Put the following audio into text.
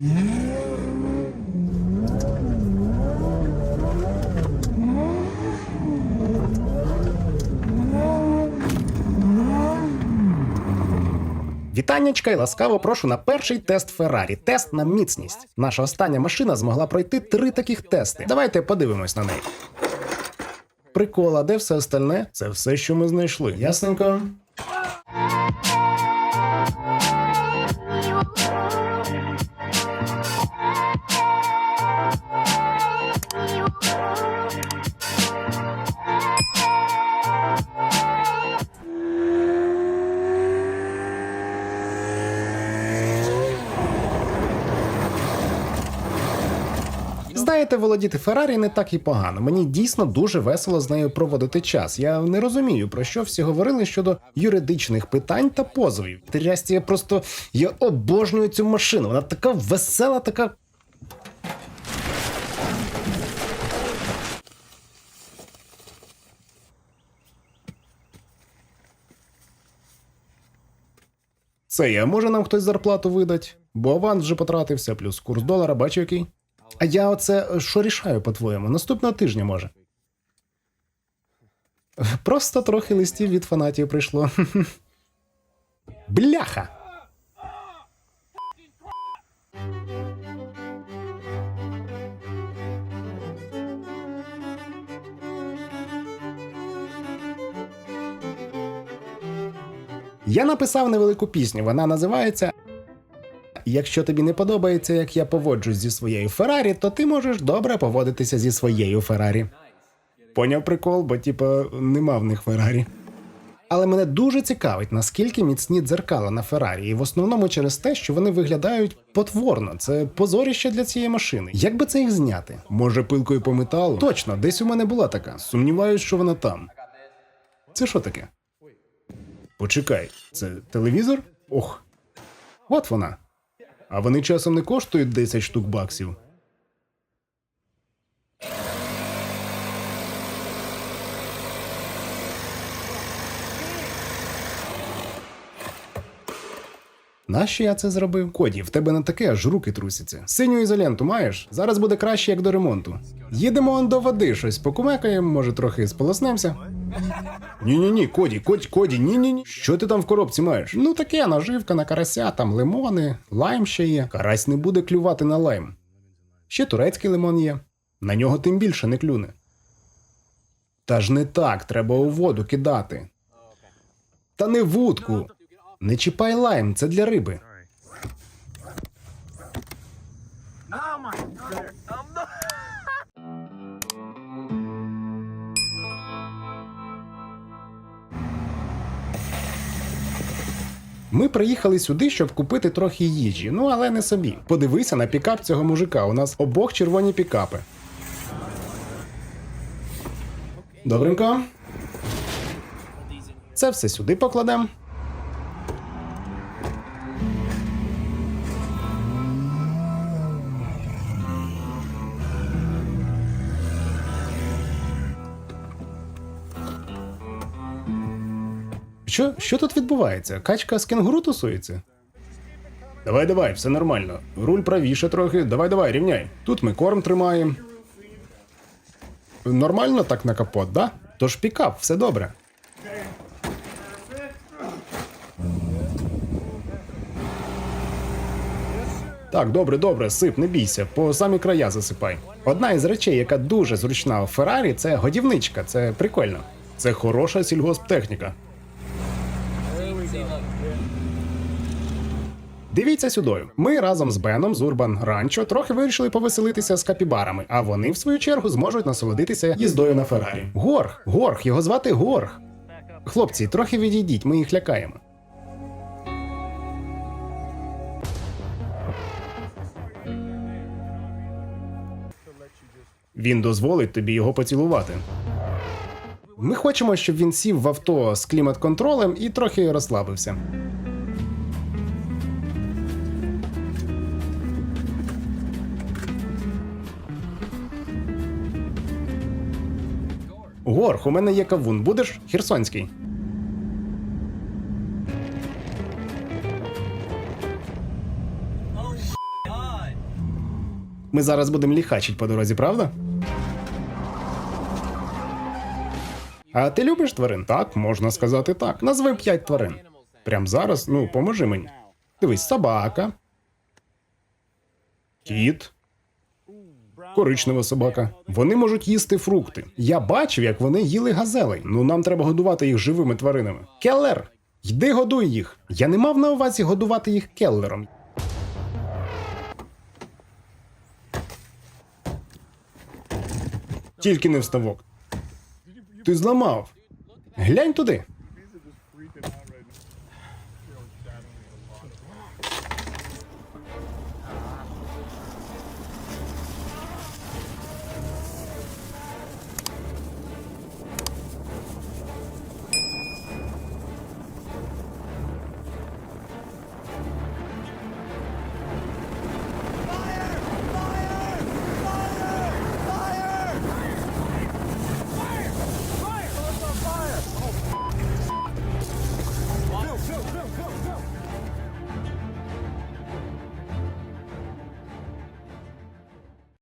Вітаннячка і ласкаво прошу на перший тест Феррарі. Тест на міцність. Наша остання машина змогла пройти три таких тести. Давайте подивимось на неї. Прикол, а де все остальне? Це все, що ми знайшли. Ясненько. Знаєте, володіти Феррарі не так і погано. Мені дійсно дуже весело з нею проводити час. Я не розумію, про що всі говорили щодо юридичних питань та позовів. Трясті, я просто я обожнюю цю машину. Вона така весела, така. Це я, може нам хтось зарплату видать? Бо аванс вже потратився, плюс курс долара, бачу який. А я оце що рішаю, по-твоєму? Наступного тижня може. Просто трохи листів від фанатів прийшло. Бляха! Я написав невелику пісню. Вона називається Якщо тобі не подобається, як я поводжусь зі своєю Феррарі, то ти можеш добре поводитися зі своєю Феррарі. Поняв прикол, бо типа нема в них Феррарі. Але мене дуже цікавить, наскільки міцні дзеркала на Феррарі, і в основному через те, що вони виглядають потворно. Це позоріще для цієї машини. Як би це їх зняти? Може, пилкою по металу? Точно, десь у мене була така. Сумніваюсь, що вона там. Це що таке? Почекай, це телевізор? Ох. От вона. А вони часом не коштують 10 штук баксів. Нащо я це зробив? Коді, в тебе не таке, аж руки трусяться. Синю ізоленту маєш? Зараз буде краще, як до ремонту. Їдемо он до води, щось покумекаємо, може трохи сполоснемося. Ні, ні, ні, Коді, Коді, Коді, ні, ні, ні. Що ти там в коробці маєш? Ну таке, наживка на карася, там лимони, лайм ще є. Карась не буде клювати на лайм. Ще турецький лимон є. На нього тим більше не клюне. Та ж не так, треба у воду кидати. Та не вудку. Не чіпай лайм, це для риби. Ми приїхали сюди, щоб купити трохи їжі, ну але не собі. Подивися на пікап цього мужика. У нас обох червоні пікапи. Добренько. Це все сюди покладемо. Що, що тут відбувається? Качка з кенгуру тусується? Давай, давай, все нормально. Руль правіше трохи. Давай, давай, рівняй. Тут ми корм тримаємо. Нормально так на капот, да? Тож пікап, все добре. Так, добре, добре, сип, не бійся, по самі края засипай. Одна із речей, яка дуже зручна у Феррарі, це годівничка. Це прикольно. Це хороша сільгосптехніка. Дивіться сюди. Ми разом з Беном з Урбан Ранчо трохи вирішили повеселитися з капібарами, а вони, в свою чергу, зможуть насолодитися їздою на Феррарі. Горг, Горг, його звати Горг. Хлопці, трохи відійдіть, ми їх лякаємо. Він дозволить тобі його поцілувати. Ми хочемо, щоб він сів в авто з клімат-контролем і трохи розслабився. Горх, у мене є кавун. Будеш херсонський. Ми зараз будемо ліхачить по дорозі, правда? А ти любиш тварин? Так, можна сказати так. Назви п'ять тварин. Прям зараз, ну, поможи мені. Дивись, собака. Кіт. Коричнева собака. Вони можуть їсти фрукти. Я бачив, як вони їли газелей. Ну нам треба годувати їх живими тваринами. Келлер! Йди годуй їх. Я не мав на увазі годувати їх келлером. Тільки не вставок. Ти зламав. Глянь туди.